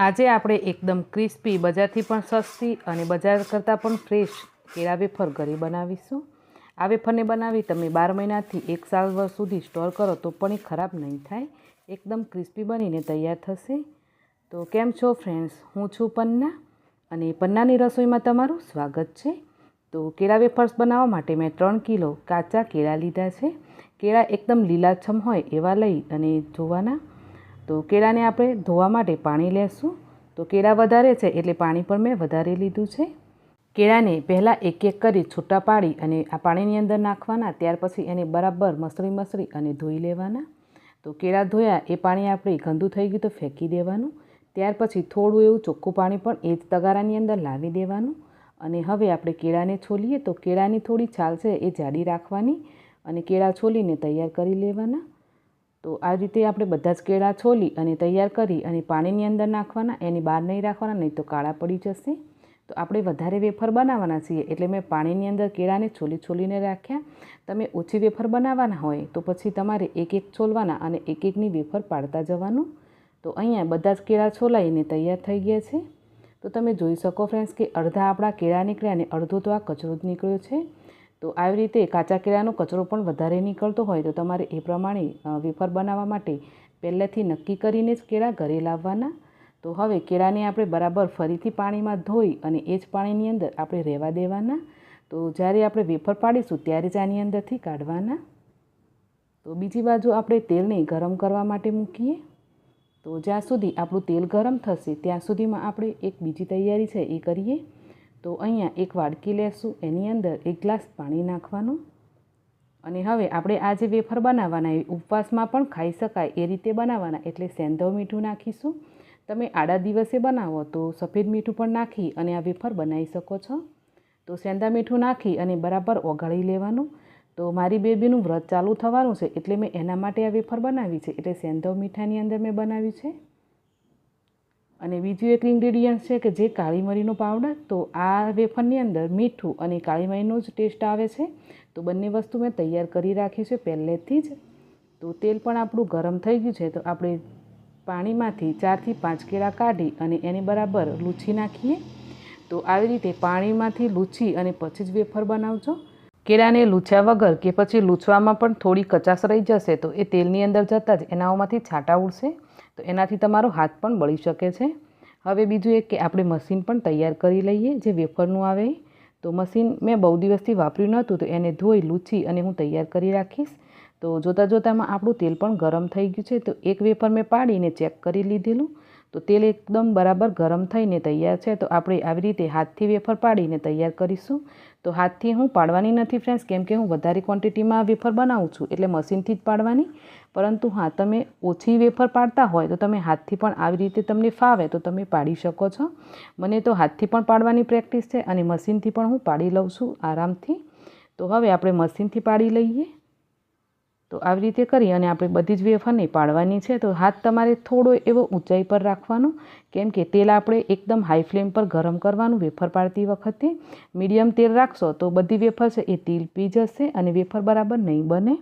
આજે આપણે એકદમ ક્રિસ્પી, બજારથી પણ સસ્તી અને બજાર કરતાં પણ ફ્રેશ કેળા વેફર ઘરે બનાવીશું. આ વેફરને બનાવી તમે બાર મહિનાથી એક સાલ વર્ષ સુધી સ્ટોર કરો તો પણ એ ખરાબ નહીં થાય. એકદમ ક્રિસ્પી બનીને તૈયાર થશે. તો કેમ છો ફ્રેન્ડ્સ હું છું પન્ના અને પન્નાની રસોઈમાં તમારું સ્વાગત છે. તો કેળા વેફર્સ બનાવવા માટે મેં ત્રણ કિલો કાચા કેળા લીધા છે. કેળા એકદમ લીલાછમ હોય એવા લઈ અને જોવાના. તો કેળાને આપણે ધોવા માટે પાણી લેશું. તો કેળા વધારે છે એટલે પાણી પણ મેં વધારે લીધું છે. કેળાને પહેલાં એક એક કરી છૂટા પાડી અને આ પાણીની અંદર નાખવાના, ત્યાર પછી એને બરાબર મસળી મસળી અને ધોઈ લેવાના. તો કેળા ધોયા, એ પાણી આપણે ગંદુ થઈ ગયું તો ફેંકી દેવાનું. ત્યાર પછી થોડું એવું ચોખ્ખું પાણી પણ એ જ તગારાની અંદર લાવી દેવાનું. અને હવે આપણે કેળાને છોલીએ તો કેળાની થોડી છાલ છે એ જાડી રાખવાની અને કેળા છોલીને તૈયાર કરી લેવાના. તો આ રીતે આપણે બધા જ કેળા છોલી અને તૈયાર કરી અને પાણીની અંદર નાખવાના, એની બહાર નહીં રાખવાના, નહીં તો કાળા પડી જશે. તો આપણે વધારે વેફર બનાવવાના છીએ. એટલે મેં પાણીની અંદર કેળાને છોલી છોલીને રાખ્યા. તમે ઓછી વેફર બનાવવાના હોય તો પછી તમારે એક એક છોલવાના અને એક એકની વેફર પાડતા જવાનું. તો અહીંયા બધા જ કેળા છોલાઈને તૈયાર થઈ ગયા છે. તો તમે જોઈ શકો ફ્રેન્ડ્સ કે અડધા આપણા કેળા નીકળ્યા અને અડધો તો આ કચરો જ નીકળ્યો છે. તો આવી રીતે કાચા કેળાનો કચરો પણ વધારે નીકળતો હોય તો તમારે એ પ્રમાણે વેફર બનાવવા માટે પહેલેથી નક્કી કરીને જ કેળા ઘરે લાવવાના. તો હવે કેળાને આપણે બરાબર ફરીથી પાણીમાં ધોઈ અને એ જ પાણીની અંદર આપણે રહેવા દેવાના. તો જ્યારે આપણે વેફર પાડીશું ત્યારે જ આની અંદરથી કાઢવાના. તો બીજી બાજુ આપણે તેલને ગરમ કરવા માટે મૂકીએ. તો જ્યાં સુધી આપણું તેલ ગરમ થશે ત્યાં સુધીમાં આપણે એક બીજી તૈયારી છે એ કરીએ. તો અહીંયા એક વાડકી લેશું, એની અંદર એક ગ્લાસ પાણી નાખવાનું. અને હવે આપણે આ જે વેફર બનાવવાના, એ ઉપવાસમાં પણ ખાઈ શકાય એ રીતે બનાવવાના, એટલે સેંધવ મીઠું નાખીશું. તમે આડા દિવસે બનાવો તો સફેદ મીઠું પણ નાખી અને આ વેફર બનાવી શકો છો. તો સેંધા મીઠું નાખી અને બરાબર ઓગાળી લેવાનું. તો મારી બેબીનું વ્રત ચાલુ થવાનું છે, એટલે મેં એના માટે આ વેફર બનાવી છે, એટલે સેંધવ મીઠાની અંદર મેં બનાવ્યું છે. અને બીજું એક ઇન્ગ્રેડિયન્ટ છે કે જે કાળી મરીનો પાવડર તો આ વેફરની અંદર મીઠું અને કાળી મરીનો જ ટેસ્ટ આવે છે. તો બંને વસ્તુ મેં તૈયાર કરી રાખી છે પહેલેથી જ. તો તેલ પણ આપણું ગરમ થઈ ગયું છે, તો આપણે પાણીમાંથી ચારથી પાંચ કેળા કાઢી અને એને બરાબર લૂછી નાખીએ. તો આવી રીતે પાણીમાંથી લૂછી અને પછી જ વેફર બનાવજો. કેળાને લૂછ્યા વગર કે પછી લૂછવામાં પણ થોડી કચાશ રહી જશે, તો એ તેલની અંદર જતાં જ એનામાંથી છાંટા ઉડશે. તો એનાથી તમારો હાથ પણ બળી શકે છે. હવે બીજું એક કે આપણે મશીન પણ તૈયાર કરી લઈએ, જે વેફરનું આવે. તો મશીન મેં બહુ દિવસથી વાપર્યું નહોતું, તો એને ધોઈ, લૂછી અને હું તૈયાર કરી રાખીશ. તો જોતાં જોતાંમાં આપણું તેલ પણ ગરમ થઈ ગયું છે. તો એક વેફર મેં પાડીને ચેક કરી લીધેલું. તો તેલ એકદમ બરાબર ગરમ થઈને તૈયાર છે. તો આપણે આવી રીતે હાથથી વેફર પાડીને તૈયાર કરીશું. તો હાથથી હું પાડવાની નથી ફ્રેન્ડ્સ કેમ કે હું વધારે ક્વોન્ટિટીમાં વેફર બનાવું છું, એટલે મશીનથી જ પાડવાની. પરંતુ હા, તમે ઓછી વેફર પાડતા હોય તો તમે હાથથી પણ આવી રીતે તમને ફાવે તો તમે પાડી શકો છો. મને તો હાથથી પણ પાડવાની પ્રેક્ટિસ છે અને મશીનથી પણ હું પાડી લઉં છું આરામથી. તો હવે આપણે મશીનથી પાડી લઈએ. તો આવી રીતે કરી અને આપણે બધી જ વેફરને પાડવાની છે, તો હાથ તમારે થોડો એવો ઊંચાઈ પર રાખવાનો. કેમ કે તેલ આપણે એકદમ હાઈ ફ્લેમ પર ગરમ કરવાનું વેફર પાડતી વખતે. મીડિયમ તેલ રાખશો તો બધી વેફર છે એ તેલ પી જશે અને વેફર બરાબર નહીં બને.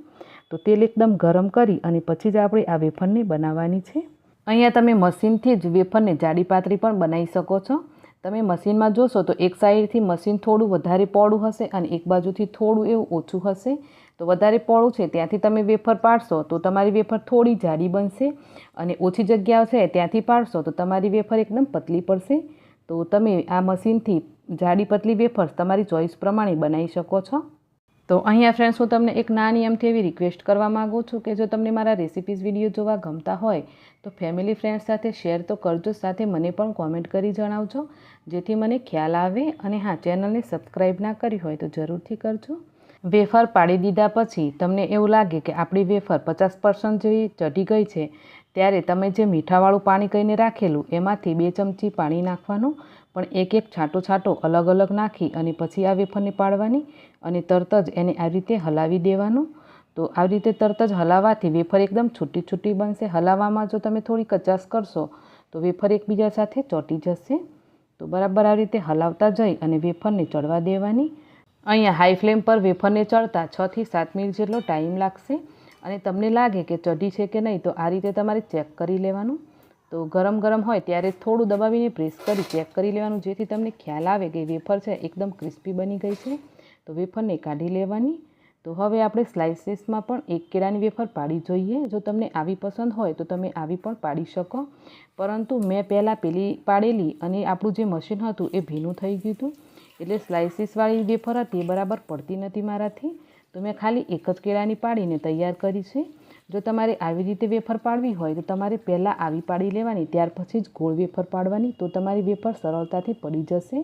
તો તેલ એકદમ ગરમ કરી અને પછી જ આપણે આ વેફરને બનાવવાની છે. અહીંયા તમે મશીનથી જ વેફરને જાડી પાતળી પણ બનાવી શકો છો. તમે મશીનમાં જોશો તો એક સાઈડથી મશીન થોડું વધારે પહોળું હશે અને એક બાજુથી થોડું એવું ઓછું હશે. તો વધારે પોળું છે, ત્યાંથી તમે વેફર પાડશો તો તમારી વેફર થોડી જાડી બનશે અને ઓછી જગ્યા છે ત્યાંથી પાડશો તો તમારી વેફર એકદમ પતલી પડશે. તો તમે આ મશીનથી જાડી પતલી વેફર્સ તમારી ચોઈસ પ્રમાણે બનાવી શકો છો. તો અહીંયા ફ્રેન્ડ્સ હું તમને એક નાની એમથી એવી રિક્વેસ્ટ કરવા માગું છું કે જો તમને મારા રેસિપીઝ વીડિયો જોવા ગમતા હોય તો ફેમિલી ફ્રેન્ડ્સ સાથે શેર તો કરજો, સાથે મને પણ કોમેન્ટ કરી જણાવજો, જેથી મને ખ્યાલ આવે અને હા, ચેનલને સબસ્ક્રાઈબ ના કરી હોય તો જરૂરથી કરજો. વેફર પાડી દીધા પછી તમને એવું લાગે કે આપણી વેફર પચાસ પર્સન્ટ જેવી ચઢી ગઈ છે, ત્યારે તમે જે મીઠાવાળું પાણી કહીને રાખેલું એમાંથી બે ચમચી પાણી નાખવાનું, પણ એક એક છાંટો છાંટો અલગ અલગ નાખી અને પછી આ વેફરને પાડવાની અને તરત જ એને આવી રીતે હલાવી દેવાનું. તો આવી રીતે તરત જ હલાવવાથી વેફર એકદમ છૂટી છૂટી બનશે. હલાવવામાં જો તમે થોડી કચાશ કરશો, તો વેફર એકબીજા સાથે ચોંટી જશે. તો બરાબર આ રીતે હલાવતા જઈ અને વેફરને ચડવા દેવાની. અહીંયા હાઈ ફ્લેમ પર વેફરને ચડતા છથી સાત મિનિટ જેટલો ટાઈમ લાગશે અને તમને લાગે કે ચઢી છે કે નહીં, તો આ રીતે તમારે ચેક કરી લેવાનું. તો ગરમ ગરમ હોય ત્યારે થોડું દબાવીને પ્રેસ કરી ચેક કરી લેવાનું, જેથી તમને ખ્યાલ આવે કે વેફર છે એકદમ ક્રિસ્પી બની ગઈ છે. તો વેફરને કાઢી લેવાની. તો હવે આપણે સ્લાઇસીસમાં પણ એક કેળાની વેફર પાડી જોઈએ. જો તમને આવી પસંદ હોય તો તમે આવી પણ પાડી શકો. પરંતુ મેં પહેલાં પેલી પાડેલી અને આપણું જે મશીન હતું એ ભીનું થઈ ગયું હતું. એટલે સ્લાઇસીસવાળી વેફર હતી એ બરાબર પડતી નથી મારાથી. તો મેં ખાલી એક જ કેળાની પાડીને તૈયાર કરી છે. જો તમારે આવી રીતે વેફર પાડવી હોય તો તમારે પહેલાં આવી પાડી લેવાની, ત્યાર પછી જ ગોળ વેફર પાડવાની, તો તમારી વેફર સરળતાથી પડી જશે.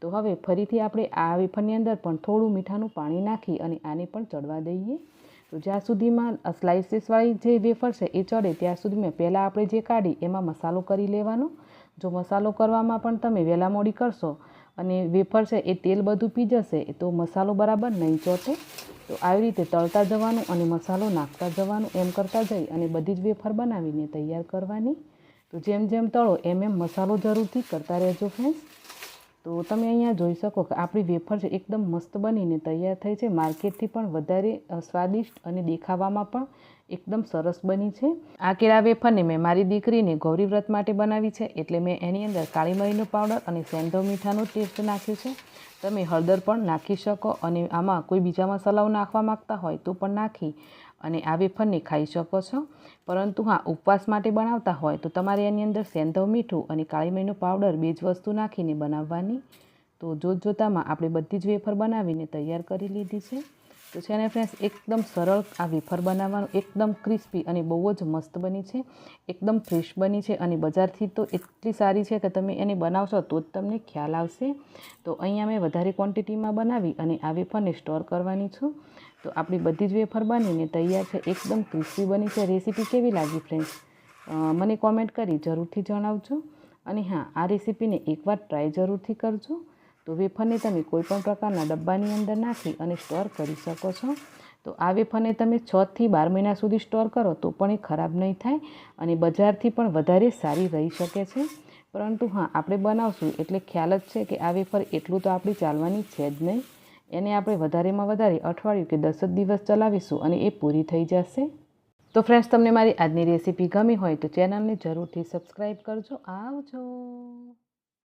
તો હવે ફરીથી આપણે આ વેફરની અંદર પણ થોડું મીઠાનું પાણી નાખી અને આને પણ ચડવા દઈએ. તો જ્યાં સુધીમાં સ્લાઇસીસવાળી જે વેફર છે એ ચડે ત્યાં સુધી મેં પહેલાં આપણે જે કાઢી એમાં મસાલો કરી લેવાનો. જો મસાલો કરવામાં પણ તમે વહેલા મોડી કરશો અને વેફર છે એ તેલ બધું પી જશે તો મસાલો બરાબર નહીં ચોટે. તો આવી રીતે તળતા જવાનું અને મસાલો નાખતા જવાનું એમ કરતા જઈ અને બધી જ વેફર બનાવીને તૈયાર કરવાની. તો જેમ જેમ તળો એમ એમ મસાલો જરૂરથી કરતા રહેજો ફ્રેન્ડ્સ તો તમે અહીંયા જોઈ શકો કે આપણી વેફર છે એકદમ મસ્ત બનીને તૈયાર થઈ છે. માર્કેટથી પણ વધારે સ્વાદિષ્ટ અને દેખાવામાં પણ એકદમ સરસ બની છે. આ કેળા વેફરને મેં મારી દીકરીને ગૌરી વ્રત માટે બનાવી છે એટલે મેં એની અંદર કાળી મરીનો પાવડર અને સેંધવ મીઠાનો ટેસ્ટ નાખ્યો છે. તમે હળદર પણ નાખી શકો અને આમાં કોઈ બીજા મસાલાઓ નાખવા માગતા હોય તો પણ નાખી અને આ વેફરને ખાઈ શકો છો. પરંતુ હા, ઉપવાસ માટે બનાવતા હોય તો તમારે એની અંદર સેંધવ મીઠું અને કાળી મરીનો પાવડર બે જ વસ્તુ નાખીને બનાવવાની. તો જોત જોતામાં આપણે બધી જ વેફર બનાવીને તૈયાર કરી લીધી છે. તો છે અને ફ્રેન્ડ્સ એકદમ સરળ આ વેફર બનાવવાનું, એકદમ ક્રિસ્પી અને બહુ જ મસ્ત બની છે. એકદમ ફ્રેશ બની છે અને બજારથી તો એટલી સારી છે કે તમે એને બનાવશો તો જ તમને ખ્યાલ આવશે. તો અહીંયા મેં વધારે ક્વોન્ટિટીમાં બનાવી અને આ વેફરને સ્ટોર કરવાની છું. તો આપણી બધી જ વેફર બનીને તૈયાર છે, એકદમ ક્રિસ્પી બની છે. રેસીપી કેવી લાગી ફ્રેન્ડ્સ મને કોમેન્ટ કરી જરૂરથી જણાવજો. અને હા, આ રેસીપીને એકવાર ટ્રાય જરૂરથી કરજો. તો વેફરને તમે કોઈપણ પ્રકારના ડબ્બાની અંદર નાખી અને સ્ટોર કરી શકો છો. તો આ વેફરને તમે છથી બાર મહિના સુધી સ્ટોર કરો તો પણ એ ખરાબ નહીં થાય અને બજારથી પણ વધારે સારી રહી શકે છે. પરંતુ હા, આપણે બનાવશું એટલે ખ્યાલ જ છે કે આ વેફર એટલું તો આપણી ચાલવાની છે જ નહીં. એને આપણે વધારેમાં વધારે અઠવાડિયું કે દસ જ દિવસ ચલાવીશું અને એ પૂરી થઈ જશે. તો ફ્રેન્ડ્સ તમને મારી આજની રેસીપી ગમી હોય તો ચેનલને જરૂરથી સબસ્ક્રાઈબ કરજો. આવજો!